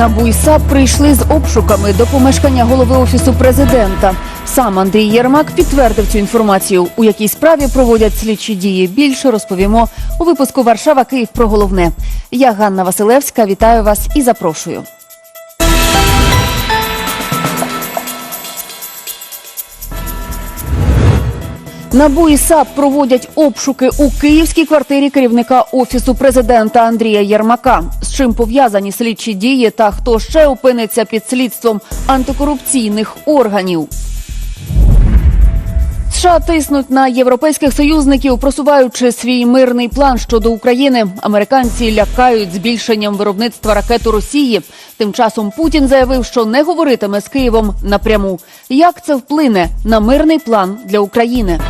НАБУ і САП прийшли з обшуками до помешкання голови офісу президента. Сам Андрій Єрмак підтвердив цю інформацію. У якій справі проводять слідчі дії. Більше розповімо у випуску Варшава Київ про головне. Я Ганна Василевська. Вітаю вас і запрошую. НАБУ і САП проводять обшуки у київській квартирі керівника офісу президента Андрія Єрмака. З чим пов'язані слідчі дії та хто ще опиниться під слідством антикорупційних органів. США тиснуть на європейських союзників, просуваючи свій мирний план щодо України. Американці лякають збільшенням виробництва ракет у Росії. Тим часом Путін заявив, що не говоритиме з Києвом напряму. Як це вплине на мирний план для України?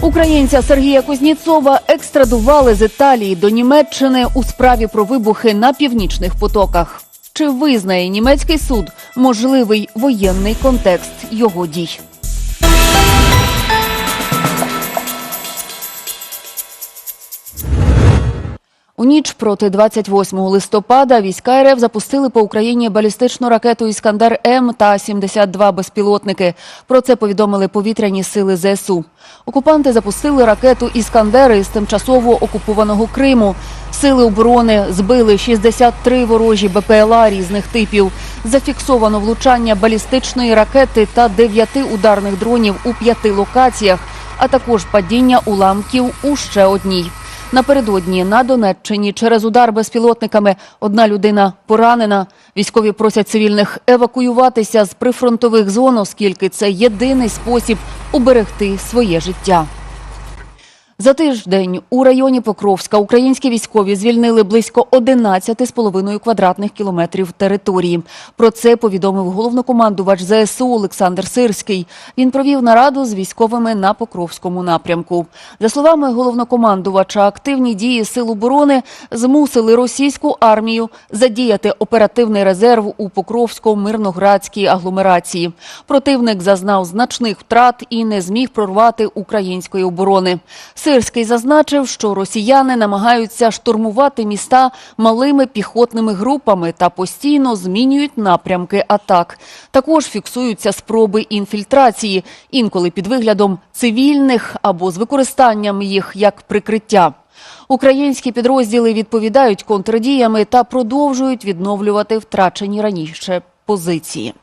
Українця Сергія Кузніцова екстрадували з Італії до Німеччини у справі про вибухи на північних потоках. Чи визнає німецький суд можливий воєнний контекст його дій? У ніч проти 28 листопада війська РФ запустили по Україні балістичну ракету Іскандер М та 72 безпілотники. Про це повідомили повітряні сили ЗСУ. Окупанти запустили ракету Іскандери з тимчасово окупованого Криму. Сили оборони збили 63 ворожі БПЛА різних типів. Зафіксовано влучання балістичної ракети та 9 ударних дронів у п'яти локаціях, а також падіння уламків у ще одній. Напередодні на Донеччині через удар безпілотниками одна людина поранена. Військові просять цивільних евакуюватися з прифронтових зон, оскільки це єдиний спосіб уберегти своє життя. За тиждень у районі Покровська українські військові звільнили близько 11,5 квадратних кілометрів території. Про це повідомив головнокомандувач ЗСУ Олександр Сирський. Він провів нараду з військовими на Покровському напрямку. За словами головнокомандувача, активні дії сил оборони змусили російську армію задіяти оперативний резерв у Покровсько-Мирноградській агломерації. Противник зазнав значних втрат і не зміг прорвати української оборони. Сирський зазначив, що росіяни намагаються штурмувати міста малими піхотними групами та постійно змінюють напрямки атак. Також фіксуються спроби інфільтрації, інколи під виглядом цивільних або з використанням їх як прикриття. Українські підрозділи відповідають контрдіями та продовжують відновлювати втрачені раніше позиції.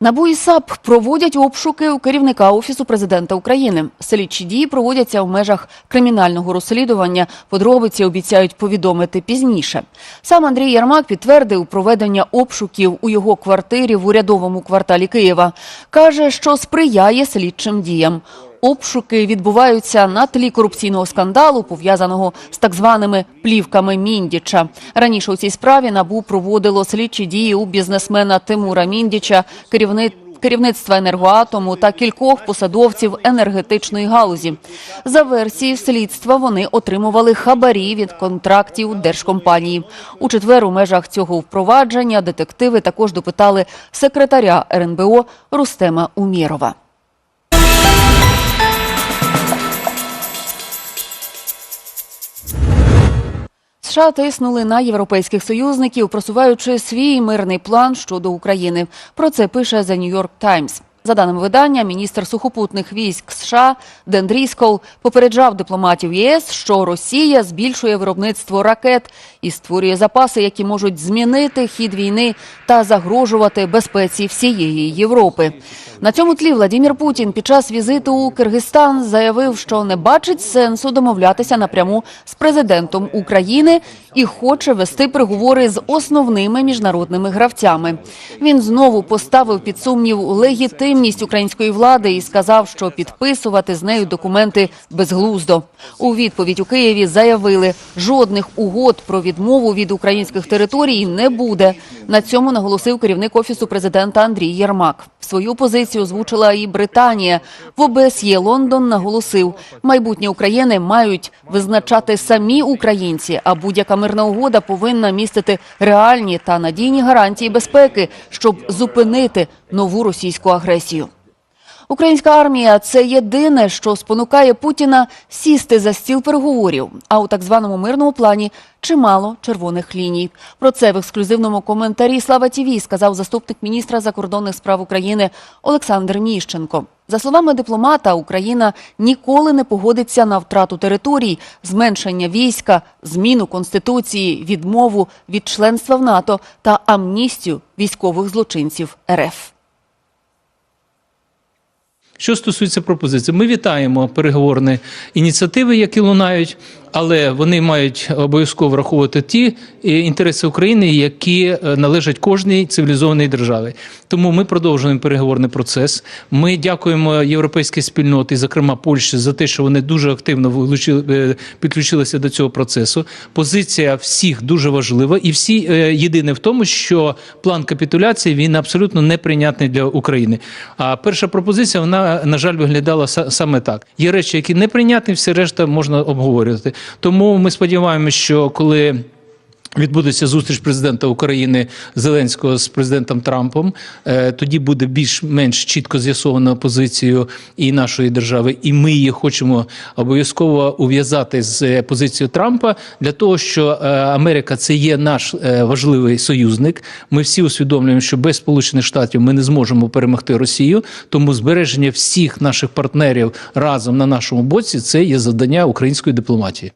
НАБУ і САП проводять обшуки у керівника офісу президента України. Слідчі дії проводяться в межах кримінального розслідування. Подробиці обіцяють повідомити пізніше. Сам Андрій Ярмак підтвердив проведення обшуків у його квартирі в урядовому кварталі Києва. каже, що сприяє слідчим діям. Обшуки відбуваються на тлі корупційного скандалу, пов'язаного з так званими плівками Міндіча. Раніше у цій справі набу проводило слідчі дії у бізнесмена Тимура Міндіча, керівник. Керівництва енергоатому та кількох посадовців енергетичної галузі за версією слідства вони отримували хабарі від контрактів держкомпанії. У четвер у межах цього впровадження детективи також допитали секретаря РНБО Рустема Умєрова. США тиснули на європейських союзників, просуваючи свій мирний план щодо України. Про це пише The New York Times. За даними видання, міністр сухопутних військ США Ден Дріскол попереджав дипломатів ЄС, що Росія збільшує виробництво ракет і створює запаси, які можуть змінити хід війни та загрожувати безпеці всієї Європи. На цьому тлі Владимир Путін під час візиту у Киргизстан заявив, що не бачить сенсу домовлятися напряму з президентом України і хоче вести переговори з основними міжнародними гравцями. Він знову поставив під сумнів легітимність української влади і сказав, що підписувати з нею документи безглуздо. У відповідь у Києві заявили, жодних угод про відмову від українських територій не буде. На цьому наголосив керівник офісу президента Андрій Єрмак. Свою позицію озвучила і Британія. В ОБСЄ Лондон наголосив, майбутнє України мають визначати самі українці, а будь-яка мирна угода повинна містити реальні та надійні гарантії безпеки, щоб зупинити нову російську агресію. Українська армія це єдине, що спонукає Путіна сісти за стіл переговорів. А у так званому мирному плані чимало червоних ліній. Про це в ексклюзивному коментарі Слава ТІВІ сказав заступник міністра закордонних справ України Олександр Міщенко. За словами дипломата, Україна ніколи не погодиться на втрату територій, зменшення війська, зміну конституції, відмову від членства в НАТО та амністію військових злочинців РФ. Що стосується пропозиції, ми вітаємо переговорні ініціативи, які лунають, але вони мають обов'язково враховувати ті е, інтереси України, які е, належать кожній цивілізованій державі. Тому ми продовжуємо переговорний процес. Ми дякуємо європейській спільноті, зокрема Польщі, за те, що вони дуже активно е, підключилися до цього процесу. Позиція всіх дуже важлива, і всі єдине в тому, що план капітуляції він абсолютно неприйнятний для України. А перша пропозиція вона на жаль виглядала са- саме так. Є речі, які неприйнятні, все решта можна обговорювати. Тому ми сподіваємося, що коли. Відбудеться зустріч президента України Зеленського з президентом Трампом. Е, Тоді буде більш-менш чітко з'ясована позицію і нашої держави, і ми її хочемо обов'язково ув'язати з е, позицією Трампа для того, що е, Америка це є наш важливий союзник. Ми всі усвідомлюємо, що без Сполучених Штатів ми не зможемо перемогти Росію. Тому збереження всіх наших партнерів разом на нашому боці це є завдання української дипломатії.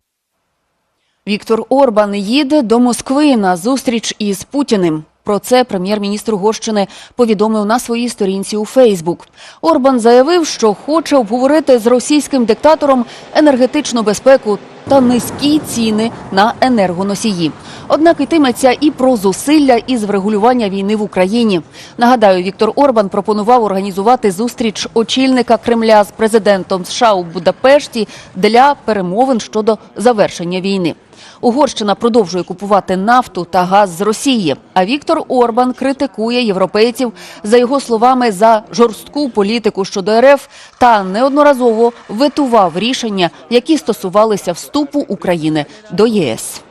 Віктор Орбан їде до Москви на зустріч із Путіним. Про це прем'єр-міністр Угорщини повідомив на своїй сторінці у Фейсбук. Орбан заявив, що хоче обговорити з російським диктатором енергетичну безпеку та низькі ціни на енергоносії. Однак йтиметься і про зусилля із врегулювання війни в Україні. Нагадаю, Віктор Орбан пропонував організувати зустріч очільника Кремля з президентом США у Будапешті для перемовин щодо завершення війни. Угорщина продовжує купувати нафту та газ з Росії. А Віктор Орбан критикує європейців за його словами за жорстку політику щодо РФ та неодноразово ветував рішення, які стосувалися вступу України до ЄС.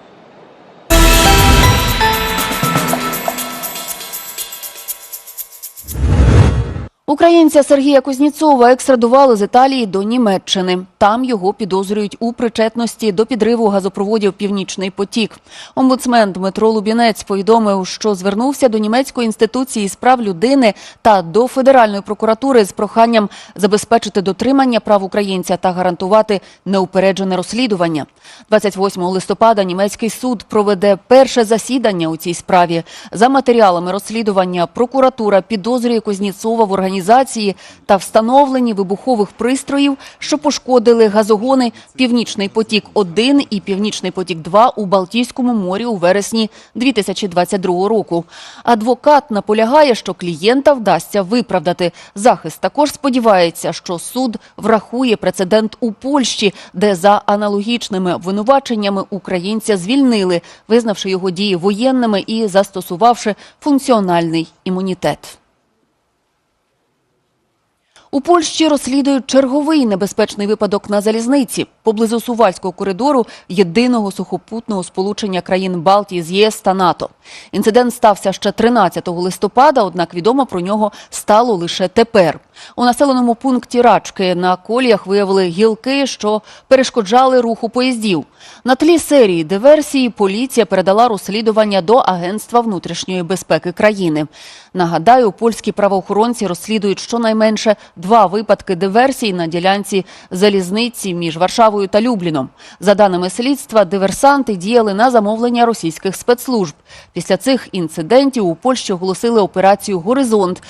Українця Сергія Кузніцова екстрадували з Італії до Німеччини. Там його підозрюють у причетності до підриву газопроводів Північний потік. Омбудсмен Дмитро Лубінець повідомив, що звернувся до німецької інституції з прав людини та до федеральної прокуратури з проханням забезпечити дотримання прав українця та гарантувати неупереджене розслідування. 28 листопада німецький суд проведе перше засідання у цій справі. За матеріалами розслідування прокуратура підозрює Кузніцова в організації та встановленні вибухових пристроїв, що пошкодили газогони Північний потік 1 і Північний потік 2 у Балтійському морі у вересні 2022 року. Адвокат наполягає, що клієнта вдасться виправдати. Захист також сподівається, що суд врахує прецедент у Польщі, де за аналогічними обвинуваченнями українця звільнили, визнавши його дії воєнними і застосувавши функціональний імунітет. У Польщі розслідують черговий небезпечний випадок на залізниці поблизу Сувальського коридору єдиного сухопутного сполучення країн Балтії з ЄС та НАТО. Інцидент стався ще 13 листопада, однак відомо про нього стало лише тепер. У населеному пункті Рачки на коліях виявили гілки, що перешкоджали руху поїздів. На тлі серії диверсії поліція передала розслідування до Агентства внутрішньої безпеки країни. Нагадаю, польські правоохоронці розслідують щонайменше два випадки диверсій на ділянці залізниці між Варшавою та Любліном. За даними слідства, диверсанти діяли на замовлення російських спецслужб. Після цих інцидентів у Польщі оголосили операцію Горизонт.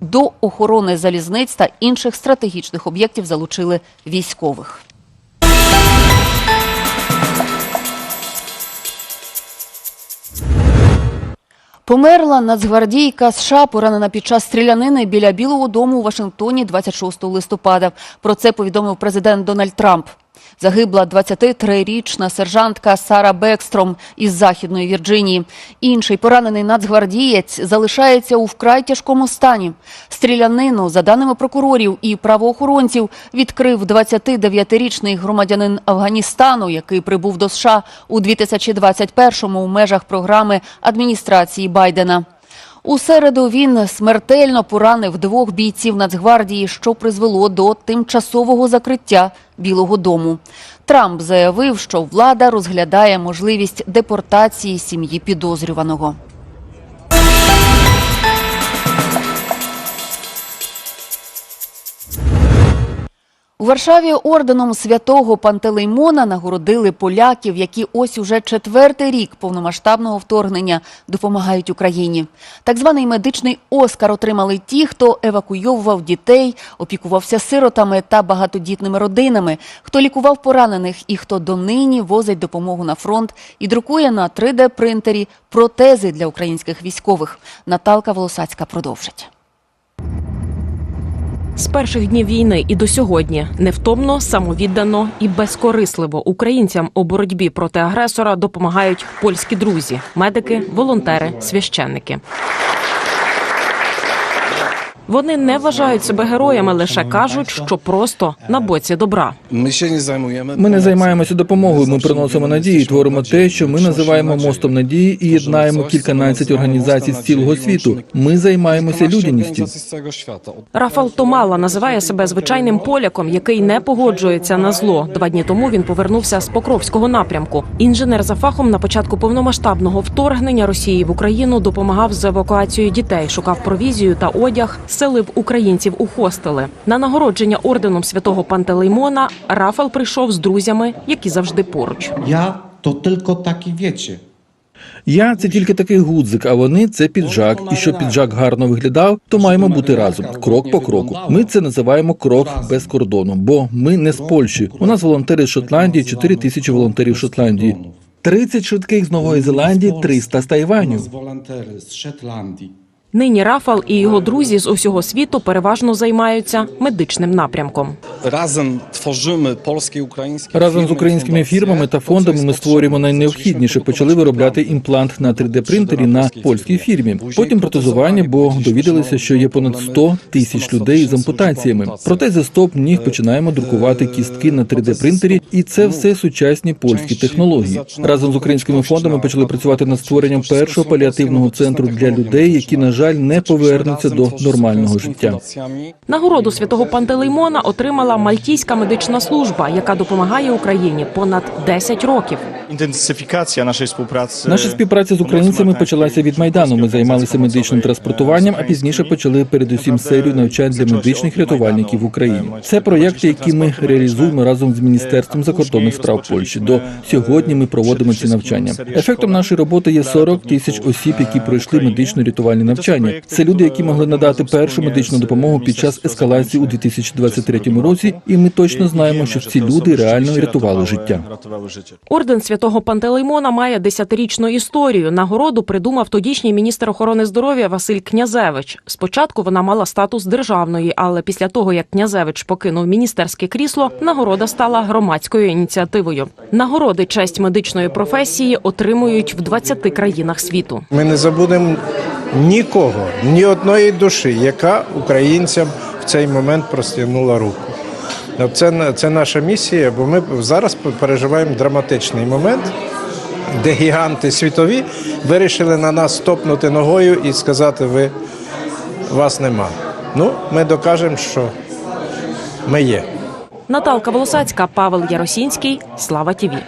До охорони залізниць та інших стратегічних об'єктів залучили військових. Померла нацгвардійка США, поранена під час стрілянини біля Білого дому у Вашингтоні 26 листопада. Про це повідомив президент Дональд Трамп. Загибла 23-річна сержантка Сара Бекстром із Західної Вірджинії. Інший поранений нацгвардієць залишається у вкрай тяжкому стані. Стрілянину, за даними прокурорів і правоохоронців, відкрив 29-річний громадянин Афганістану, який прибув до США у 2021-му у межах програми адміністрації Байдена. У середу він смертельно поранив двох бійців Нацгвардії, що призвело до тимчасового закриття Білого Дому. Трамп заявив, що влада розглядає можливість депортації сім'ї підозрюваного. У Варшаві орденом святого Пантелеймона нагородили поляків, які ось уже четвертий рік повномасштабного вторгнення допомагають Україні. Так званий медичний Оскар отримали ті, хто евакуйовував дітей, опікувався сиротами та багатодітними родинами, хто лікував поранених і хто донині возить допомогу на фронт і друкує на 3D-принтері протези для українських військових. Наталка Волосацька продовжить. З перших днів війни і до сьогодні невтомно, самовіддано і безкорисливо українцям у боротьбі проти агресора допомагають польські друзі, медики, волонтери, священники. Вони не вважають себе героями, лише кажуть, що просто на боці добра. Ми ще не займаємо. Ми не займаємося допомогою. Ми приносимо надії, творимо те, що ми називаємо мостом надії, і єднаємо кільканадцять організацій з цілого світу. Ми займаємося людяністю. Рафал Томала називає себе звичайним поляком, який не погоджується на зло. Два дні тому він повернувся з Покровського напрямку. Інженер за фахом на початку повномасштабного вторгнення Росії в Україну допомагав з евакуацією дітей, шукав провізію та одяг, селив українців у хостели. На нагородження орденом святого Пантелеймона Рафал прийшов з друзями, які завжди поруч. Ja to tylko taki wiecie. Я це тільки такий гудзик, а вони це піджак. І щоб піджак гарно виглядав, то маємо бути разом, крок по кроку. Ми це називаємо крок без кордону, бо ми не з Польщі. У нас волонтери з Шотландії, 4 тисячі волонтерів Шотландії. 30 швидких з Нової Зеландії, 300 з Тайваню. Нині Рафал і його друзі з усього світу переважно займаються медичним напрямком. Разом творимо польські українські Разом з українськими фірмами та фондами ми створюємо найнеобхідніше. Почали виробляти імплант на 3D-принтері на польській фірмі. Потім протезування, бо довідалися, що є понад 100 тисяч людей з ампутаціями. Протези стоп ніг починаємо друкувати кістки на 3D-принтері, і це все сучасні польські технології. Разом з українськими фондами почали працювати над створенням першого паліативного центру для людей, які на жаль не повернуться до нормального життя. Нагороду святого Пантелеймона отримала Мальтійська медична служба, яка допомагає Україні понад 10 років. Інтенсифікація нашої співпраці. Наша співпраця з українцями почалася від майдану. Ми займалися медичним транспортуванням, а пізніше почали передусім серію навчань для медичних рятувальників в Україні. Це проєкти, які ми реалізуємо разом з міністерством закордонних справ Польщі. До сьогодні ми проводимо ці навчання. Ефектом нашої роботи є 40 тисяч осіб, які пройшли медично-рятувальні навчання. Це люди, які могли надати першу медичну допомогу під час ескалації у 2023 році. І ми точно знаємо, що ці люди реально рятували життя. Орден святого Пантелеймона має десятирічну історію. Нагороду придумав тодішній міністр охорони здоров'я Василь Князевич. Спочатку вона мала статус державної, але після того як Князевич покинув міністерське крісло, нагорода стала громадською ініціативою. Нагороди честь медичної професії отримують в 20 країнах світу. Ми не забудемо нікого, ні одної душі, яка українцям в цей момент простягнула руку. Це, це наша місія, бо ми зараз переживаємо драматичний момент, де гіганти світові вирішили на нас стопнути ногою і сказати, ви вас нема. Ну, ми докажемо, що ми є. Наталка Волосацька, Павел Яросінський. Слава ТІВІ.